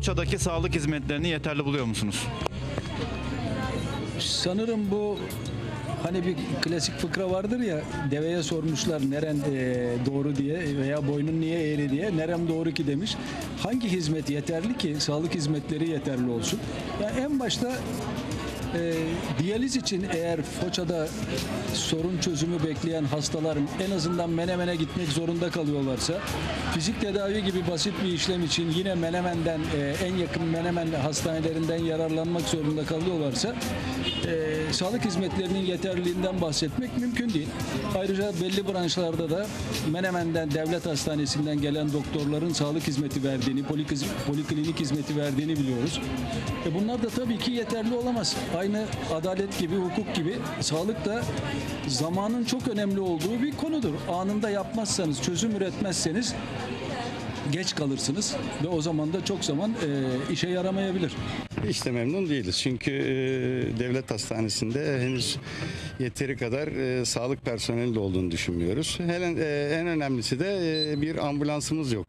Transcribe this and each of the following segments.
Foça'daki sağlık hizmetlerini yeterli buluyor musunuz? Sanırım bu hani bir klasik fıkra vardır ya deveye sormuşlar neren e, doğru diye veya boynun niye eğri diye nerem doğru ki demiş. Hangi hizmet yeterli ki sağlık hizmetleri yeterli olsun? Ya en başta e, diyaliz için eğer Foça'da sorun çözümü bekleyen hastalar en azından Menemen'e gitmek zorunda kalıyorlarsa fizik tedavi gibi basit bir işlem için yine Menemen'den e, en yakın Menemen hastanelerinden yararlanmak zorunda kalıyorlarsa e, sağlık hizmetlerinin yeterliliğinden bahsetmek mümkün değil. Ayrıca belli branşlarda da Menemen'den devlet hastanesinden gelen doktorların sağlık hizmeti verdiğini, poliklinik hizmeti verdiğini biliyoruz. E bunlar da tabii ki yeterli olamaz. Aynı adalet gibi, hukuk gibi sağlık da zamanın çok önemli olduğu bir konudur. Anında yapmazsanız, çözüm üretmezseniz geç kalırsınız ve o zaman da çok zaman e, işe yaramayabilir. Hiç de memnun değiliz. Çünkü e, devlet hastanesinde henüz yeteri kadar e, sağlık personeli olduğunu düşünmüyoruz. Helen, e, en önemlisi de e, bir ambulansımız yok.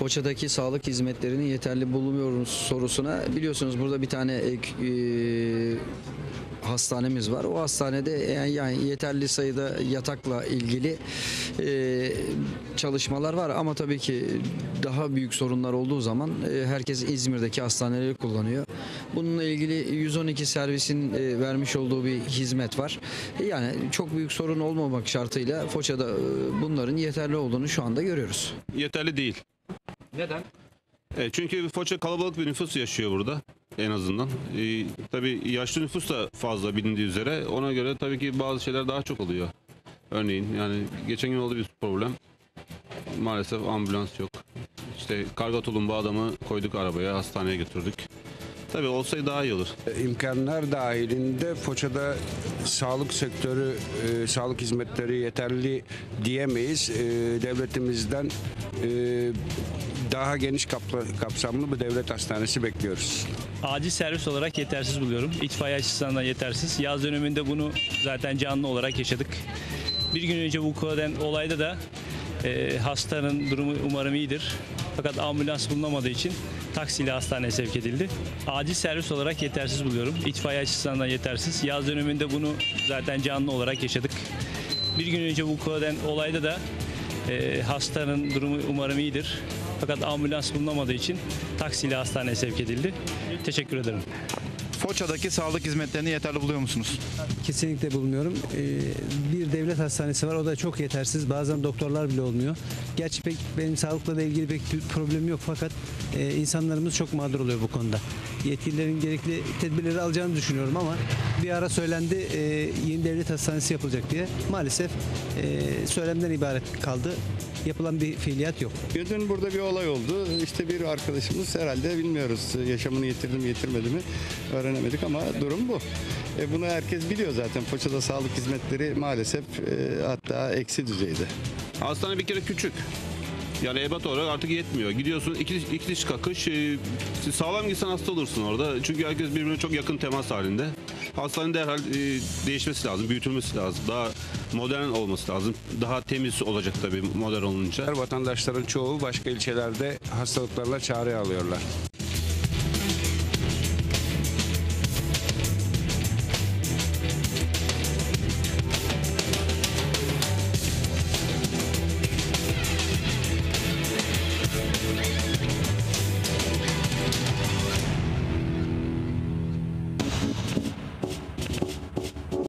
Foça'daki sağlık hizmetlerini yeterli bulmuyoruz sorusuna biliyorsunuz burada bir tane ek, e, hastanemiz var. O hastanede yani, yani yeterli sayıda yatakla ilgili e, çalışmalar var ama tabii ki daha büyük sorunlar olduğu zaman e, herkes İzmir'deki hastaneleri kullanıyor. Bununla ilgili 112 servisin e, vermiş olduğu bir hizmet var. E, Yani çok büyük sorun olmamak şartıyla Foça'da e, bunların yeterli olduğunu şu anda görüyoruz. yeterli değil. Neden? E, çünkü Foça kalabalık bir nüfus yaşıyor burada en azından. E, tabii yaşlı nüfus da fazla bilindiği üzere. Ona göre tabii ki bazı şeyler daha çok oluyor. Örneğin yani geçen gün oldu bir problem. Maalesef ambulans yok. İşte karga tulumba adamı koyduk arabaya hastaneye götürdük. Tabii olsaydı daha iyi olur. imkanlar dahilinde Foça'da sağlık sektörü, e, sağlık hizmetleri yeterli diyemeyiz. E, devletimizden e, daha geniş kapla- kapsamlı bir devlet hastanesi bekliyoruz. acil servis olarak yetersiz buluyorum. İtfaiye açısından da yetersiz. Yaz döneminde bunu zaten canlı olarak yaşadık. Bir gün önce vuku eden olayda da e, hastanın durumu umarım iyidir. Fakat ambulans bulunamadığı için taksiyle hastaneye sevk edildi. Acil servis olarak yetersiz buluyorum. İtfaiye açısından da yetersiz. Yaz döneminde bunu zaten canlı olarak yaşadık. Bir gün önce vuku eden olayda da e, hastanın durumu umarım iyidir. Fakat ambulans bulunamadığı için taksiyle hastaneye sevk edildi. Teşekkür ederim. Foça'daki sağlık hizmetlerini yeterli buluyor musunuz? Kesinlikle bulmuyorum. Ee, bir devlet hastanesi var o da çok yetersiz. Bazen doktorlar bile olmuyor. Gerçi pek benim sağlıkla ilgili pek bir problemim yok fakat e, insanlarımız çok mağdur oluyor bu konuda. Yetkililerin gerekli tedbirleri alacağını düşünüyorum ama bir ara söylendi e, yeni devlet hastanesi yapılacak diye. Maalesef e, söylemden ibaret kaldı. Yapılan bir fiiliyat yok. Dün burada bir olay oldu. İşte bir arkadaşımız herhalde bilmiyoruz yaşamını yitirdi mi yitirmedi mi öğrenemedik ama durum bu. E, bunu herkes biliyor zaten. Foça'da sağlık hizmetleri maalesef e, hatta eksi düzeyde. Hastane bir kere küçük. Yani ebat olarak artık yetmiyor. Gidiyorsun iki, iki diş kakış. e, sağlam gitsen hasta olursun orada. Çünkü herkes birbirine çok yakın temas halinde. Hastanenin derhal e, değişmesi lazım, büyütülmesi lazım. Daha modern olması lazım. Daha temiz olacak tabii modern olunca. Vatandaşların çoğu başka ilçelerde hastalıklarla çare alıyorlar.